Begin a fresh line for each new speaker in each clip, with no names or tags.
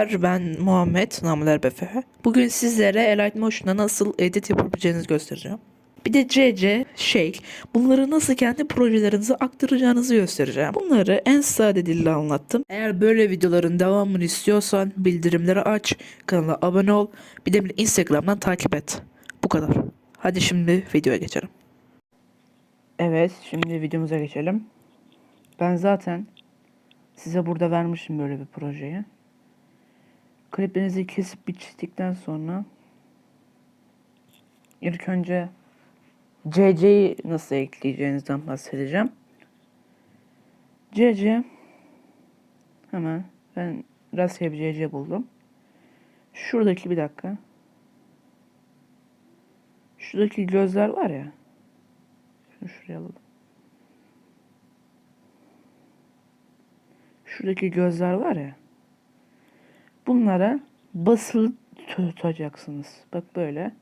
Merhabalar ben Muhammed Namler Befe. Bugün sizlere Alight Motion'da nasıl edit yapabileceğinizi göstereceğim. Bir de CC, Shake, bunları nasıl kendi projelerinize aktaracağınızı göstereceğim. Bunları en sade dille anlattım. Eğer böyle videoların devamını istiyorsan bildirimleri aç, kanala abone ol, bir de beni Instagram'dan takip et. Bu kadar. Hadi şimdi videoya geçelim. Evet, şimdi videomuza geçelim. Ben zaten size burada vermişim böyle bir projeyi. Kliplerinizi kesip biçtikten sonra ilk önce CC'yi nasıl ekleyeceğinizden bahsedeceğim. CC hemen ben rastgele bir CC buldum. Şuradaki bir dakika. Şuradaki gözler var ya. Şunu şuraya alalım. Şuradaki gözler var ya. Bunlara basılı tutacaksınız. Bak böyle.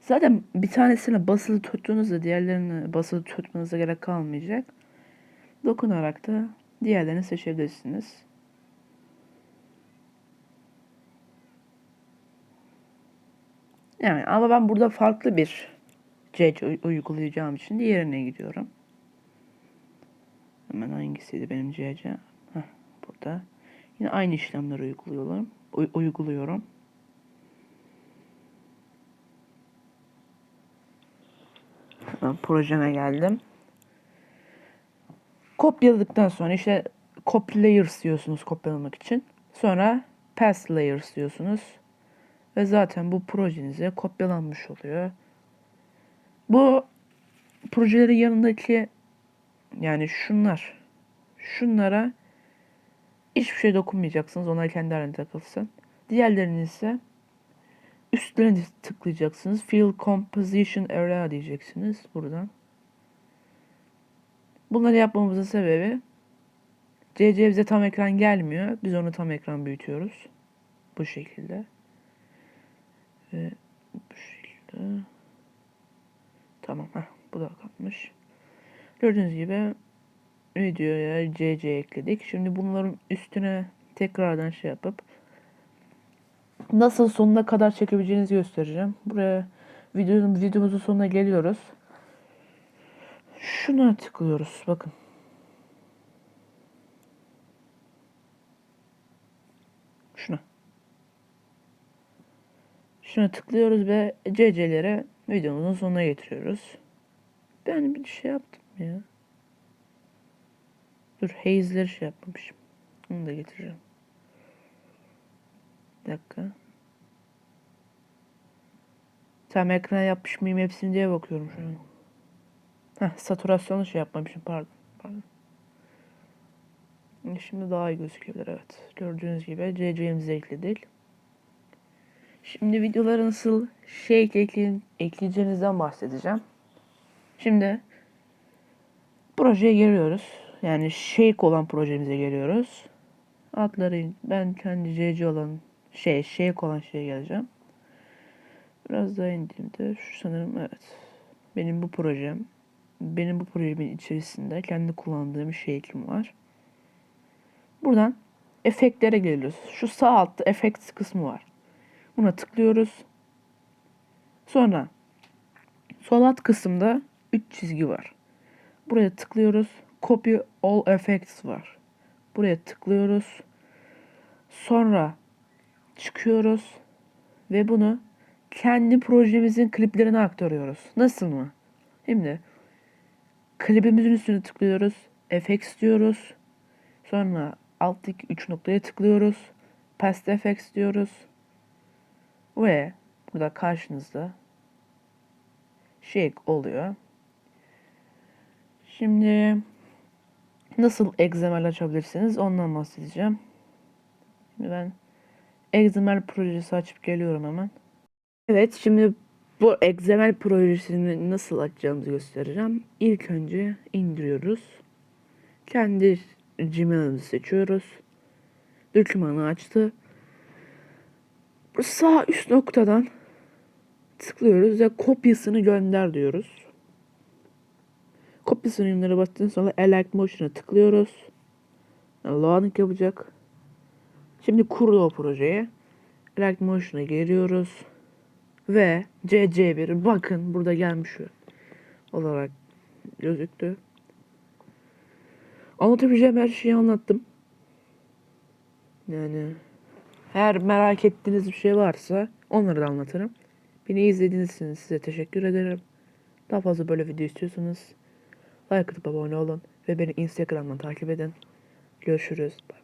Zaten bir tanesine basılı tuttuğunuzda diğerlerini basılı tutmanıza gerek kalmayacak. Dokunarak da diğerlerini seçebilirsiniz. Yani ama ben burada farklı bir CC uygulayacağım için diğerine gidiyorum. Hemen hangisiydi benim CC? Burada. Yine aynı işlemleri uyguluyorum. Uyguluyorum. Hemen projeme geldim. Kopyaladıktan sonra işte copy layers diyorsunuz kopyalamak için. Sonra paste layers diyorsunuz. Ve zaten bu projenize kopyalanmış oluyor. Bu projelerin yanındaki yani şunlar şunlara hiçbir şey dokunmayacaksınız. Onlar kendi halinde takılsın. Diğerlerini ise üstlerine tıklayacaksınız. Fill Composition Area diyeceksiniz buradan. Bunları yapmamızın sebebi CC bize tam ekran gelmiyor. Biz onu tam ekran büyütüyoruz. Bu şekilde. Ve bu şekilde. Tamam. Heh, bu da kalmış. Gördüğünüz gibi videoya CC ekledik. Şimdi bunların üstüne tekrardan şey yapıp nasıl sonuna kadar çekebileceğinizi göstereceğim. Buraya videonun videomuzun sonuna geliyoruz. Şuna tıklıyoruz. Bakın. Şuna. Şuna tıklıyoruz ve CC'lere videomuzun sonuna getiriyoruz. Ben bir şey yaptım ya. Dur haze'leri şey yapmamışım. Onu da getireceğim. Bir dakika. Tam ekran yapmış mıyım hepsini diye bakıyorum şu an. Heh, satürasyonu şey yapmamışım pardon. pardon. Şimdi daha iyi gözükebilir evet. Gördüğünüz gibi CC'mizi ekledik. Şimdi videolara nasıl şey ekle ekleyeceğinizden bahsedeceğim. Şimdi projeye giriyoruz. Yani shake olan projemize geliyoruz. Adları ben kendi CC olan şey shake olan şeye geleceğim. Biraz daha indiğimde şu sanırım evet. Benim bu projem. Benim bu projemin içerisinde kendi kullandığım shake'im var. Buradan efektlere geliyoruz. Şu sağ altta effects kısmı var. Buna tıklıyoruz. Sonra sol alt kısımda 3 çizgi var. Buraya tıklıyoruz. Copy all effects var. Buraya tıklıyoruz. Sonra çıkıyoruz ve bunu kendi projemizin kliplerine aktarıyoruz. Nasıl mı? Şimdi klibimizin üstüne tıklıyoruz. Effects diyoruz. Sonra alttaki 3 noktaya tıklıyoruz. Past Effects diyoruz. Ve burada karşınızda shake oluyor. Şimdi nasıl XML açabilirsiniz ondan bahsedeceğim. Şimdi ben XML projesi açıp geliyorum hemen. Evet şimdi bu XML projesini nasıl açacağımızı göstereceğim. İlk önce indiriyoruz. Kendi Gmail'imizi seçiyoruz. Dokümanı açtı. Sağ üst noktadan tıklıyoruz ve kopyasını gönder diyoruz. Kopyasını göndere bastıktan sonra Elect Motion'a tıklıyoruz. Yani loading yapacak. Şimdi kurdu o projeye. React Motion'a giriyoruz. Ve CC1 bakın burada gelmiş olarak gözüktü. Anlatabileceğim her şeyi anlattım. Yani eğer merak ettiğiniz bir şey varsa onları da anlatırım. Beni izlediğiniz için size teşekkür ederim. Daha fazla böyle video istiyorsanız like atıp abone olun ve beni Instagram'dan takip edin. Görüşürüz. Bye.